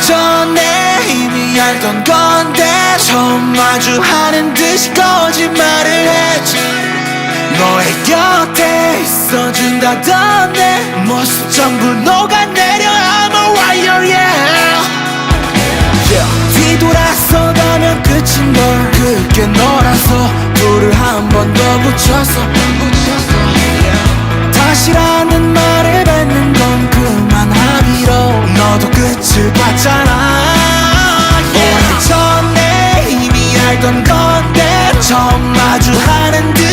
오래전에 이미 알던 건데 처음 마주하는 듯이 거짓말을 했지. 너의 곁에 있어준다던데 모습 전부 녹아내려. I'm a warrior yeah. 뒤돌아서 가면 끝인 걸. 그게 너라서 불을 한 번 더 붙였어 끝을 봤잖아. 오래 전에 이미 알던 건데 처음 마주하는 듯